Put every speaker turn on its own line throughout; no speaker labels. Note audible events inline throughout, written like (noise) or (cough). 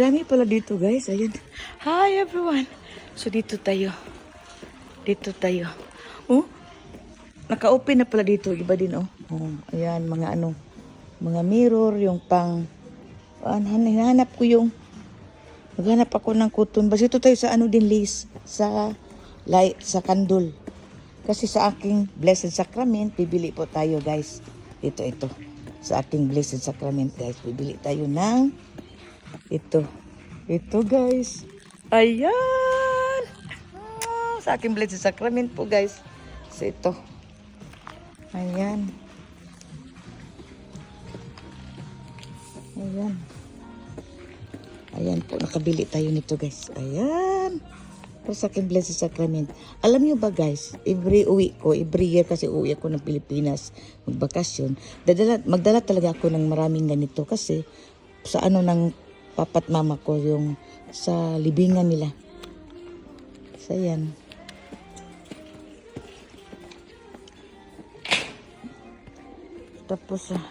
Dami pala dito guys. Ayan. Hi everyone. So dito tayo. Dito tayo. Oh. Naka-open na pala dito. Iba din oh. oh. Ayan mga ano. Mga mirror. Yung pang. Ah, hinahanap ko yung. Naghanap ako ng cotton. Basta ito tayo sa ano din Liz. Sa light. Sa kandol. Kasi sa aking Blessed Sacrament, bibili po tayo guys. Ito, ito. Sa aking Blessed Sacrament guys, bibili tayo ng ito. Ito guys. Ayan. Ah, sa aking Blessed Sacrament po guys. So ito. Ayan. Ayan. Ayan po, nakabili tayo nito guys. Ayan. Para sa aking Blessed Sacrament. Alam niyo ba guys, every uwi ko, every year kasi uwi ako ng Pilipinas, magbakasyon, dadala, magdala talaga ako ng maraming ganito kasi sa ano ng papat mama ko yung sa libingan nila. So yan. Tapos ah,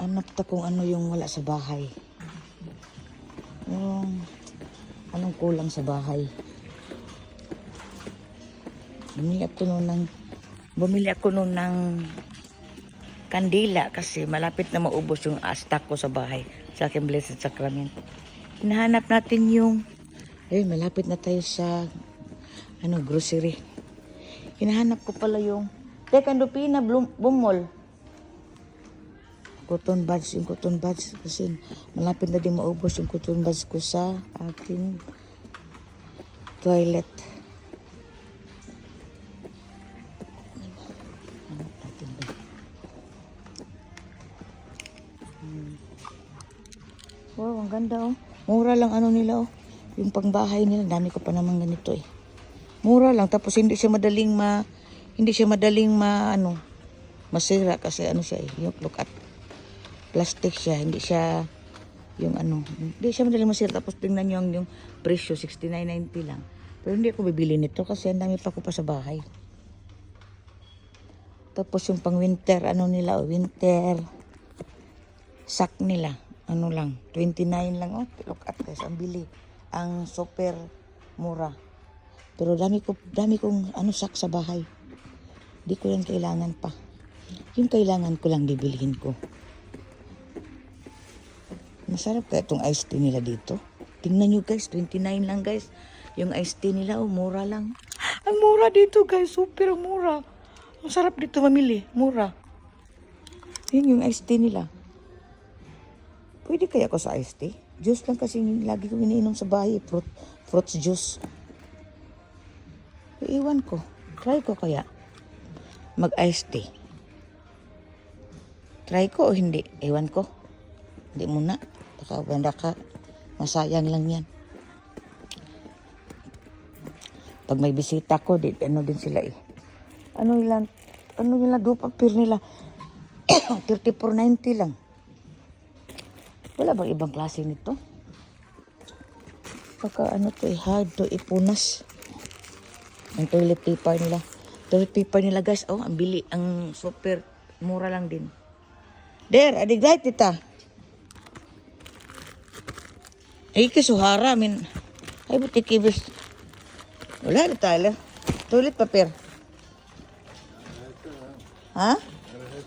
hanap ta kung ano yung wala sa bahay. Yung anong kulang sa bahay. Bumili ako noon ng bumili ako noon ng kandila kasi malapit na maubos yung stock ko sa bahay sa aking Blessed Sacrament. Hinahanap natin yung eh malapit na tayo sa ano grocery. Hinahanap ko pala yung Teka, Lupina, Blum, Bumol. Cotton buds, yung cotton buds. Kasi malapit na din maubos yung cotton buds ko sa aking toilet. Wow, ang ganda oh. Mura lang ano nila oh. Yung pangbahay nila, dami ko pa naman ganito eh. Mura lang tapos hindi siya madaling ma hindi siya madaling ma ano masira kasi ano siya eh, yung look at plastic siya, hindi siya yung ano, hindi siya madaling masira tapos tingnan niyo ang yung presyo 69.90 lang. Pero hindi ako bibili nito kasi ang dami pa ko pa sa bahay. Tapos yung pang winter ano nila, oh, winter sack nila, ano lang, 29 lang oh, look at guys, ang bili. Ang super mura. Pero dami ko dami kong ano sack sa bahay. Di ko yan kailangan pa. Yung kailangan ko lang bibilihin ko. Masarap kaya itong iced tea nila dito. Tingnan nyo guys, 29 lang guys. Yung iced tea nila, oh, mura lang. Ang mura dito guys, super mura. Ang sarap dito mamili, mura. Yun yung iced tea nila. Pwede kaya ako sa iced tea? Juice lang kasi yung lagi ko iniinom sa bahay, fruit, fruits juice. Iiwan ko. Try ko kaya mag-iced tea. Try ko o hindi? Ewan ko. Hindi muna. Baka banda ka. Masayang lang yan. Pag may bisita ko, di, ano din sila eh. Ano nila, ano nila, do papir nila. (coughs) 34.90 lang. Wala bang ibang klase nito? Baka ano to eh, hard to ipunas. Ang toilet paper nila. Toilet paper nila guys, oh, ang bili, ang super mura lang din. Der, adig light ita. Ay, kasuhara, min. Ay, buti kibis. Wala na tayo. Toilet paper. Ha?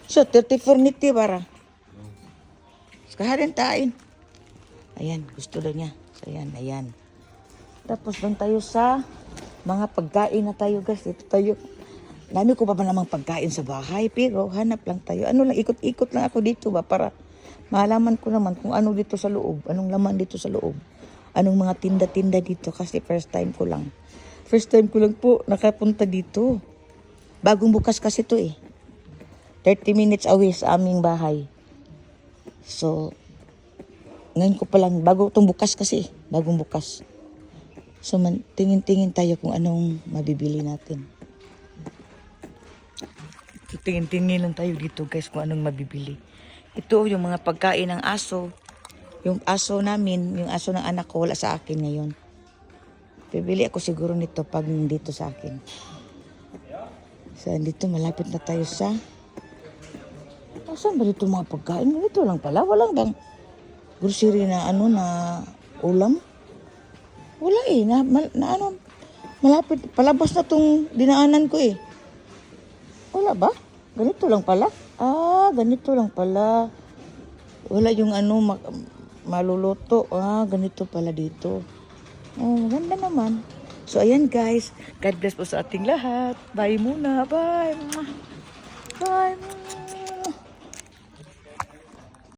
So, 34 niti para. Kaharin tain. Ayan, gusto daw niya. So, ayan, ayan. Tapos doon tayo sa mga pagkain na tayo guys. Ito tayo. Dami ko pa ba namang pagkain sa bahay. Pero hanap lang tayo. Ano lang, ikot-ikot lang ako dito ba para malaman ko naman kung ano dito sa loob. Anong laman dito sa loob. Anong mga tinda-tinda dito kasi first time ko lang. First time ko lang po nakapunta dito. Bagong bukas kasi to eh. 30 minutes away sa aming bahay. So, ngayon ko pa lang, bago itong bukas kasi, bagong bukas. So, tingin-tingin tayo kung anong mabibili natin. So, tingin-tingin lang tayo dito guys kung anong mabibili. Ito yung mga pagkain ng aso. Yung aso namin, yung aso ng anak ko, wala sa akin ngayon. Bibili ako siguro nito pag dito sa akin. So, dito malapit na tayo sa Asan ba dito mga pagkain? Dito lang pala. Walang bang grocery na ano na ulam. Wala eh. Na, mal- na ano, malapit. Palabas na tong dinaanan ko eh. Wala ba? Ganito lang pala? Ah, ganito lang pala. Wala yung ano, ma- maluluto. Ah, ganito pala dito. Oh, maganda naman. So, ayan guys. God bless po sa ating lahat. Bye muna. Bye. Bye. Mwah.